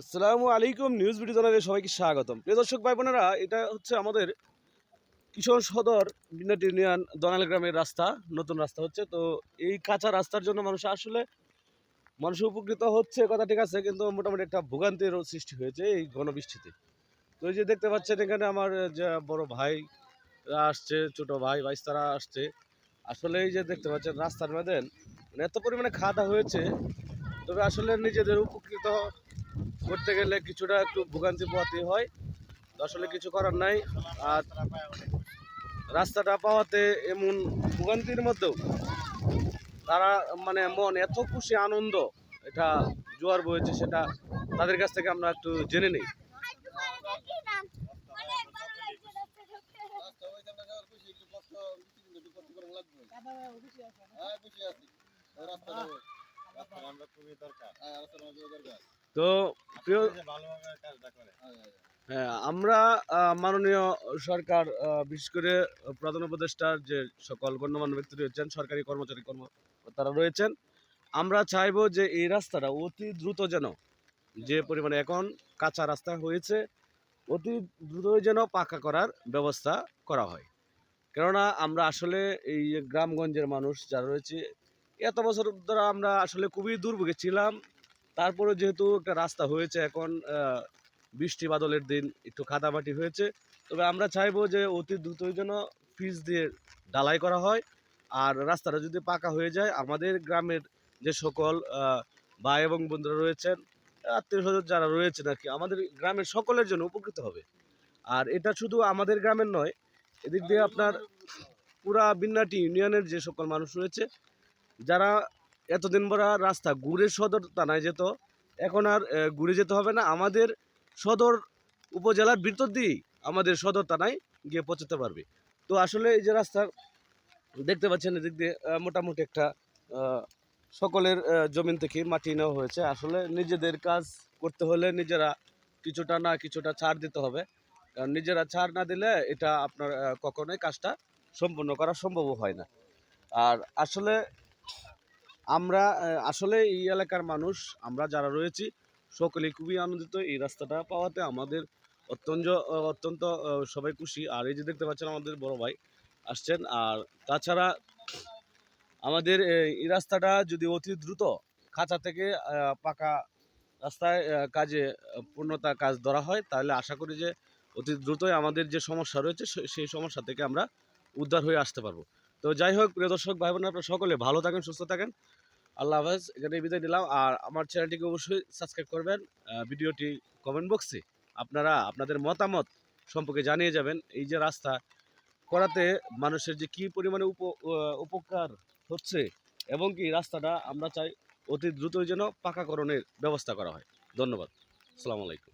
আসসালামু আলাইকুম news video চ্যানেলে সবাইকে স্বাগতম। প্রিয় দর্শক ভাই বোনেরা, এটা হচ্ছে আমাদের কিশোর সদর বিনাট ইউনিয়ন দনাল গ্রামের রাস্তা, নতুন রাস্তা হচ্ছে। তো এই কাঁচা রাস্তার জন্য মানুষ আসলে মানুষ উপকৃত হচ্ছে, কথা ঠিক আছে, কিন্তু মোটামুটি একটা ভোগান্তির সৃষ্টি হয়েছে এই ঘনবৃষ্টিতে। তো এই যে দেখতে পাচ্ছেন এখানে আমার যে বড় ভাই আসছে, ছোট ভাই, ভাইস্তারা আসছে। আসলে এই যে দেখতে পাচ্ছেন রাস্তার মধ্যে মানে এত পরিমাণে খাদা হয়েছে, তবে আসলে নিজেদের উপকৃত করতে গেলে কিছুটা একটু ভোগান্তি পোহাতে হয়। তো আসলে কিছু করার নাই। আর রাস্তাটা পাওয়াতে এমন ভোগান্তির মধ্যেও তারা মানে মন এত খুশি আনন্দ এটা জোয়ার বয়েছে সেটা তাদের কাছ থেকে আমরা একটু জেনে নিই। রাস্তা হ্যাঁ খুশি আছি। ওই রাস্তাটা ওই। আমরা খুবই দরকার। হ্যাঁ আমাদের দরকার। তো প্রিয় হ্যাঁ হ্যাঁ হ্যাঁ। হ্যাঁ আমরা মাননীয় সরকার বিশেষ করে প্রধান উপদেষ্টার যে সকল গণ্যমান্য ব্যক্তি রয়েছেন সরকারি কর্মচারী কর্ম তারা রয়েছেন আমরা চাইব যে এই রাস্তাটা অতি দ্রুত যেন যে পরিমাণে এখন কাঁচা রাস্তা হয়েছে অতি দ্রুত যেন পাকা করার ব্যবস্থা করা হয়। কেননা আমরা আসলে এই গ্রামগঞ্জের মানুষ যারা রয়েছে এত বছর ধরে আমরা আসলে খুবই দুর্ভোগে ছিলাম তারপরে যেহেতু একটা রাস্তা হয়েছে এখন বৃষ্টি বাদলের দিন একটু কাদামাটি হয়েছে। তবে আমরা চাইব যে অতি দ্রুতই যেন পিচ দিয়ে ঢালাই করা হয়। আর রাস্তাটা যদি পাকা হয়ে যায়, আমাদের গ্রামের যে সকল ভাই এবং বন্ধুরা রয়েছেন, আত্মীয় স্বজন যারা রয়েছেন আর কি, আমাদের গ্রামের সকলের জন্য উপকৃত হবে। আর এটা শুধু আমাদের গ্রামের নয়, এদিক দিয়ে আপনার পুরা বিন্নাটি ইউনিয়নের যে সকল মানুষ রয়েছে, যারা এতদিন বড় রাস্তা ঘুরে সদর থানায় যেত। এখন আর ঘুরে যেতে হবে না। আমাদের সদর উপজেলার ভিতর দিয়েই আমাদের সদর থানায় গিয়ে পৌঁছতে পারবে। তো আসলে এই যে রাস্তা দেখতে পাচ্ছেন, এদিক দিয়ে মোটামুটি একটা সকলের জমিন থেকে মাটি নেওয়া হয়েছে। আসলে নিজেদের কাজ করতে হলে নিজেরা কিছুটা না কিছুটা ছাড় দিতে হবে। কারণ নিজেরা ছাড় না দিলে এটা আপনার কখনোই কাজটা সম্পূর্ণ করা সম্ভব হয় না। আর আসলে আমরা আসলে এই এলাকার মানুষ, আমরা যারা রয়েছি সকলে খুবই আনন্দিত এই রাস্তাটা পাওয়াতে। আমাদের অত্যন্ত অত্যন্ত সবাই খুশি। আর এই যে দেখতে পাচ্ছেন আমাদের বড় ভাই আসছেন। আর তাছাড়া আমাদের এই রাস্তাটা যদি অতি দ্রুত খাঁচা থেকে পাকা রাস্তায় কাজে পূর্ণতা কাজ ধরা হয়, তাহলে আশা করি যে অতি দ্রুতই আমাদের যে সমস্যা রয়েছে সেই সমস্যা থেকে আমরা উদ্ধার হয়ে আসতে পারব। তো যাই হোক, প্রিয় দর্শক ভাই বোন আপনারা সকলে ভালো থাকেন, সুস্থ থাকেন। আল্লাহ হাফেজ এখানে বিদায় নিলাম। আর আমার চ্যানেলটিকে অবশ্যই সাবস্ক্রাইব করবেন। ভিডিওটি কমেন্ট বক্সে আপনারা আপনাদের মতামত সম্পর্কে জানিয়ে যাবেন। এই যে রাস্তা করাতে মানুষের যে কি পরিমাণে উপ উপকার হচ্ছে এবং কি রাস্তাটা আমরা চাই অতি দ্রুতই যেন পাকাকরণের ব্যবস্থা করা হয়। ধন্যবাদ। আসসালামু আলাইকুম।